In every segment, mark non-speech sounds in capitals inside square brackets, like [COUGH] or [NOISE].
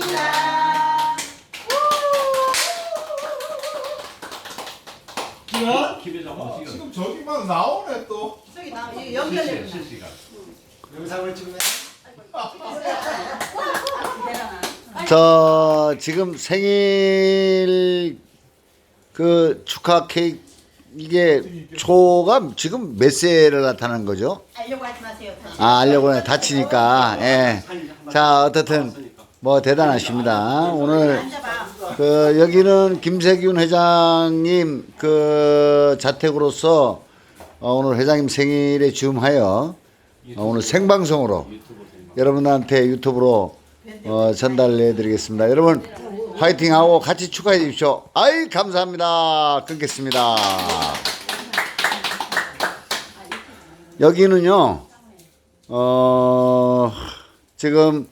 축하합니다. 야, 김회장 어, 지금 지금 저기만 나오네 또. 저기 나 연결해. 실시간 실시간. 영상을 찍네. 저 지금 생일 그 축하 케이크 이게 초가 지금 몇 세를 나타나는 거죠? 알려고 하지 마세요. 다시. 아 알려고 해 다치니까 예. 자 어떻든 뭐 대단하십니다. 오늘. 그 여기는 김세균 회장님 그 자택으로서 어, 오늘 회장님 생일에 즈음하여 어, 오늘 생방송으로 여러분들한테 유튜브로 어, 전달해 드리겠습니다. 여러분 화이팅하고 같이 축하해 주십시오. 아이 감사합니다. 끊겠습니다. 여기는요 어 지금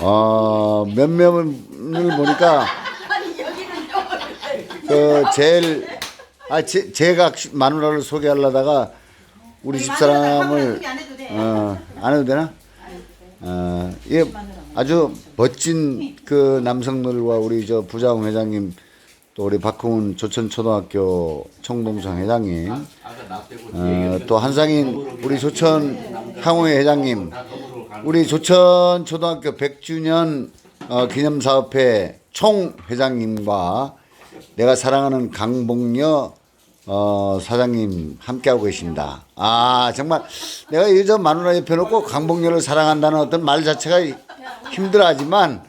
어 몇몇을 보니까 그 제일 아 제, 제가 마누라를 소개하려다가 우리 집 사람을 안 해도 돼. 어, 안 해도 되나? 어, 예, 아주 멋진 그 남성들과 우리 저 부자웅 회장님 또 우리 박흥훈 조천초등학교 청동상 회장님 빼고 어, 또 한상인 우리 조천 항우회 회장님 우리 조천 초등학교 100주년 어, 기념사업회 총 회장님과 내가 사랑하는 강봉여 어, 사장님 함께하고 계십니다. 아 정말 내가 이저 마누라 옆에 놓고 강봉여를 사랑한다는 어떤 말 자체가 힘들어하지만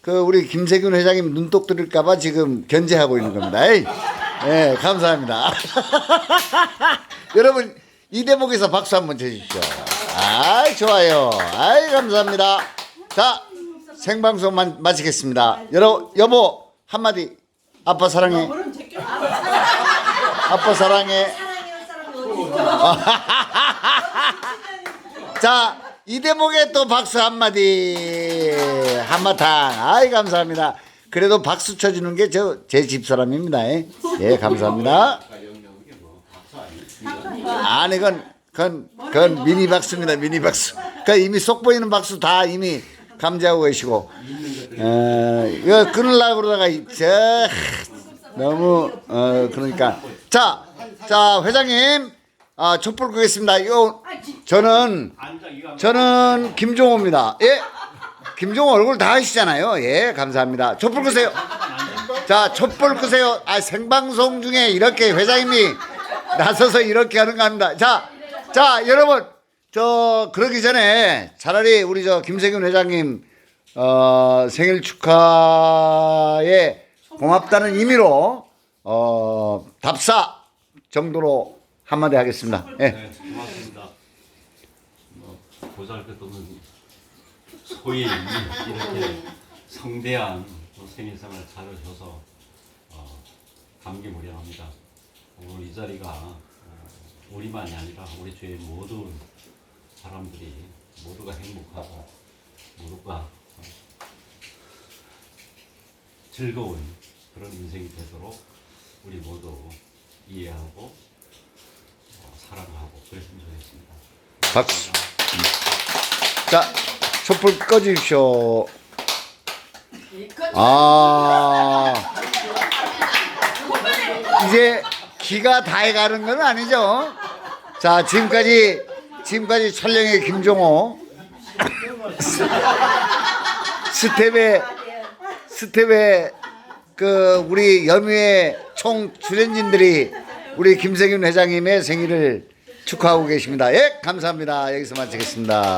그 우리 김세균 회장님 눈독 들일까봐 지금 견제하고 있는 겁니다. 에이, 예, 감사합니다. [LAUGHS] 여러분 이 대목에서 박수 한번 쳐주십시오. 아, 좋아요. 아이 감사합니다. 자, 생방송 마, 마치겠습니다. 여러 여보 한마디. 아빠 사랑해. 아빠 사랑해. [LAUGHS] 자, 이 대목에 또 박수 한마디. 한마탕. 아이, 감사합니다. 그래도 박수 쳐주는 게 저 제 집사람입니다. 예, 예, 감사합니다. 아니, 그건, 그건, 그건 미니 박수입니다. 미니 박수. 그 이미 속 보이는 박수 다 이미 감지하고 계시고. 어, 이거 끊으려고 그러다가, 이- 저, 너무, 어, 그러니까. 자, 자, 회장님. 아, 촛불 끄겠습니다. 이거, 저는, 저는 김종호입니다. 예? 김종호 얼굴 다 아시잖아요. 예, 감사합니다. 촛불 끄세요. 자, 촛불 끄세요. 아, 생방송 중에 이렇게 회장님이 나서서 이렇게 하는 거 합니다. 자, 자, 여러분. 저, 그러기 전에 차라리 우리 저 김세균 회장님, 어, 생일 축하에 고맙다는 의미로, 어, 답사 정도로 한마디 하겠습니다. 예. 네, 고맙습니다. 뭐 보잘것 없는 소위 이렇게 성대한 또 생일상을 차려줘서 어, 감개무량합니다. 오늘 이 자리가 어, 우리만이 아니라 우리 주위 모든 사람들이 모두가 행복하고 모두가 어, 즐거운 그런 인생이 되도록 우리 모두 이해하고 어, 사랑하고 그랬으면 좋겠습니다. 박수. 자, 촛불 꺼주십시오. 아, 이제 기가 다해 가는 건 아니죠? 자, 지금까지, 지금까지 촬영의 김종호. 스텝의, 스텝의 그 우리 염유의 총 출연진들이 우리 김세균 회장님의 생일을 축하하고 계십니다. 예, 감사합니다. 여기서 마치겠습니다.